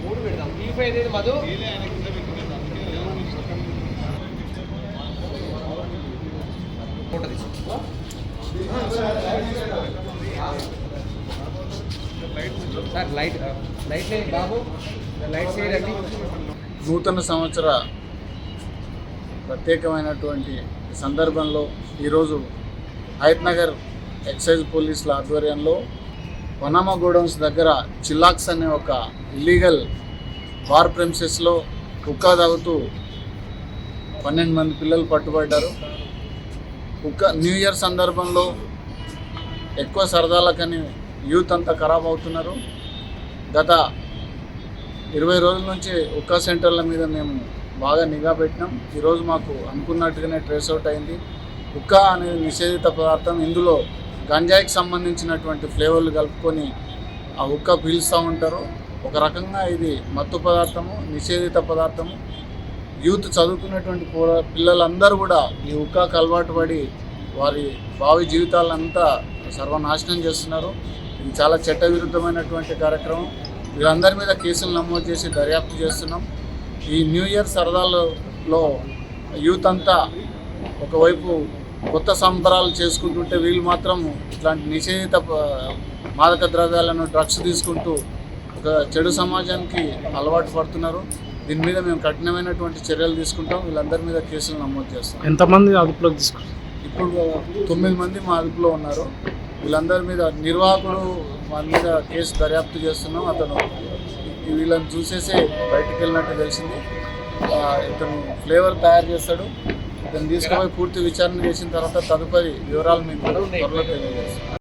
మూడు పెడదాం ఈ ఫైవ్ అనేది మధు ఫోటో తీసుకో సార్ లైట్ లైట్ బాబు. లైట్ చేయరండి నూతన సంవత్సర ప్రత్యేకమైనటువంటి సందర్భంలో ఈరోజు హైట్నగర్ ఎక్సైజ్ పోలీసుల ఆధ్వర్యంలో వనామా గోడౌన్స్ దగ్గర చిల్లాక్స్ అనే ఒక ఇల్లీగల్ బార్ ప్రెమిసెస్లో కుక్క తాగుతూ పన్నెండు మంది పిల్లలు పట్టుబడ్డారు. కుక్క న్యూ ఇయర్ సందర్భంలో ఎక్కువ సరదాలకని యూత్ అంతా ఖరాబ్ అవుతున్నారు. గత ఇరవై రోజుల నుంచి ఉక్కా సెంటర్ల మీద మేము బాగా నిఘా పెట్టినాం. ఈరోజు మాకు అనుకున్నట్టుగానే ట్రేస్ అవుట్ అయింది. ఉక్కా అనేది నిషేధిత పదార్థం ఇందులో గంజాయికి సంబంధించినటువంటి ఫ్లేవర్లు కలుపుకొని ఆ ఉక్క పీలుస్తూ ఉంటారు. ఒక రకంగా ఇది మత్తు పదార్థము నిషేధిత పదార్థము. యూత్ చదువుకున్నటువంటి పిల్లలందరూ కూడా ఈ ఉక్కకు అలవాటు పడి వారి భావి జీవితాలంతా సర్వనాశనం చేస్తున్నారు. ఇది చాలా చట్టవిరుద్ధమైనటువంటి కార్యక్రమం. వీళ్ళందరి మీద కేసులు నమోదు చేసి దర్యాప్తు చేస్తున్నాం. ఈ న్యూ ఇయర్ సరదాలలో యూత్ అంతా ఒకవైపు కొత్త సంబరాలు చేసుకుంటుంటే వీళ్ళు మాత్రం ఇట్లాంటి నిషేధిత మాదక ద్రవ్యాలను డ్రగ్స్ తీసుకుంటూ ఒక చెడు సమాజానికి అలవాటు పడుతున్నారు. దీని మీద మేము కఠినమైనటువంటి చర్యలు తీసుకుంటాం. వీళ్ళందరి మీద కేసులు నమోదు చేస్తాం. ఎంతమంది అదుపులోకి తీసుకున్నారు ఇప్పుడు తొమ్మిది మంది మా అదుపులో ఉన్నారు. వీళ్ళందరి మీద నిర్వాహకుడు వాళ్ళ మీద కేసు దర్యాప్తు చేస్తున్నాం. అతను ఈ- వీళ్ళని చూసేసి బయటకు వెళ్ళినట్టు తెలిసింది. ఆ, ఇతను ఫ్లేవర్ తయారు చేస్తాడు. ఇతను తీసుకుపోయి పూర్తి విచారణ చేసిన తర్వాత తదుపరి వివరాలు మీకు త్వరలో తెలియజేస్తాం